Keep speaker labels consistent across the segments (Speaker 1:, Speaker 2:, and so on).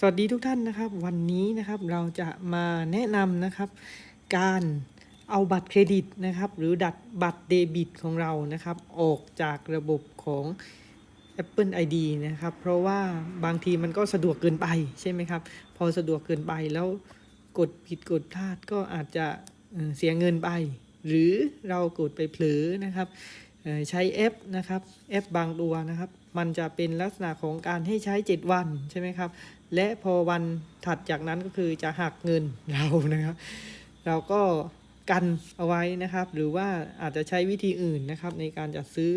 Speaker 1: สวัสดีทุกท่านนะครับ วันนี้นะครับเราจะมาแนะนำนะครับ การเอาบัตรเครดิตนะครับ หรือดัดบัตรเดบิตของเรานะครับ ออกจากระบบของ Apple ID นะครับ เพราะว่าบางทีมันก็สะดวกเกินไปใช่ไหมครับ พอสะดวกเกินไปแล้วกดผิดกดพลาดก็อาจจะเสียเงินไป หรือเรากดไปเผลอนะครับ ใช้แอปนะครับแอปบางตัวนะครับ มันจะเป็นลักษณะของการให้ใช้ 7 วันใช่ไหมครับ และพอวันถัดจากนั้นก็คือจะหักเงินเรานะครับ เราก็กันเอาไว้นะครับ หรือว่าอาจจะใช้วิธีอื่นนะครับ ในการจัดซื้อ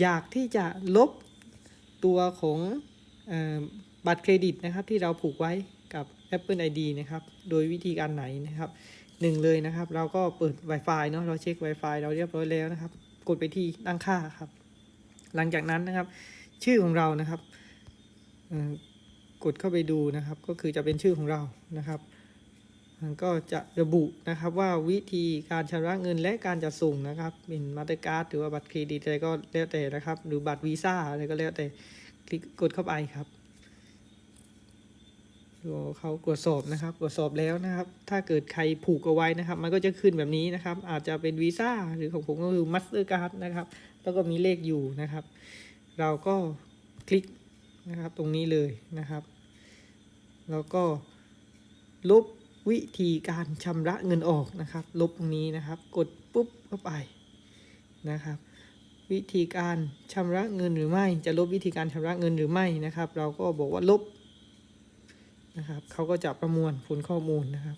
Speaker 1: อยากที่จะลบตัวของออบัตรเครดิตนะครับ ที่เราผูกไว้กับ Apple ID นะครับ โดยวิธีการไหนนะครับหนึ่งเลยนะครับ เราก็เปิด Wi-Fi เนาะเราเช็ค Wi-Fi เราเรียบร้อยแล้วนะครับ กดไปที่ตั้งค่าครับ หลังจากนั้นนะครับ ชื่อของเรานะครับกดเข้าไปดูนะครับ ก็คือจะเป็นชื่อของเรานะครับก็จะระบุนะครับว่าวิธีการชำระเงินและการจัดส่งนะครับ เป็นมาสเตอร์การ์ดหรือว่าบัตรเครดิตอะไรก็แล้วแต่นะครับ หรือบัตรวีซ่าอะไรก็แล้วแต่ คลิกกดเข้าไปครับ รอเขาตรวจสอบนะครับตรวจสอบแล้วนะครับ ถ้าเกิดใครผูกเอาไว้นะครับ มันก็จะขึ้นแบบนี้นะครับ อาจจะเป็นวีซ่าหรือของผมก็คือมาสเตอร์การ์ดนะครับ แล้วก็มีเลขอยู่นะครับ เราก็คลิกนะครับตรงนี้เลยนะครับ แล้วก็ลบวิธีการชำระเงินออกนะครับ ลบตรงนี้นะครับ กดปุ๊บเข้าไปนะครับ วิธีการชำระเงินหรือไม่ จะลบวิธีการชำระเงินหรือไม่นะครับ เราก็บอกว่าลบ นะครับเขาก็จะประมวลผลข้อมูลนะครับ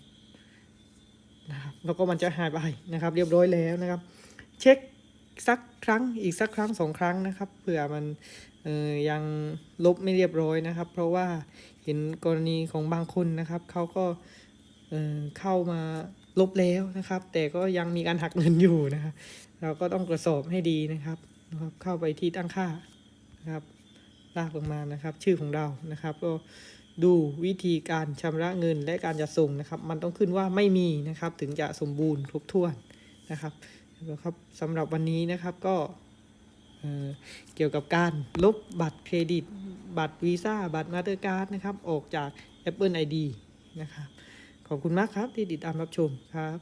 Speaker 1: นะครับ แล้วก็มันจะหายไปนะครับ เรียบร้อยแล้วนะครับ เช็คสักครั้งอีกสักครั้งสองครั้งนะครับเผื่อมันเออยังลบไม่เรียบร้อยนะครับ เพราะว่าเห็นกรณีของบางคนนะครับเขาก็เออเข้ามาลบแล้วนะครับ แต่ก็ยังมีการหักเงินอยู่นะครับเราก็ต้องตรวจสอบให้ดีนะครับนะครับ เข้าไปที่ตั้งค่านะครับลากลงมานะครับ ชื่อของเรานะครับ ก็ ดูวิธีการชำระเงินและการจัดส่งนะครับ มันต้องขึ้นว่าไม่มีนะครับ ถึงจะสมบูรณ์ครบถ้วนนะครับนะครับสำหรับวันนี้นะครับก็เอ่อเกี่ยวกับการลบบัตรเครดิต บัตรวีซ่าบัตรมาสเตอร์การ์ดนะครับ ออกจาก Apple ID นะครับ ขอบคุณมากครับที่ติดตามรับชมครับ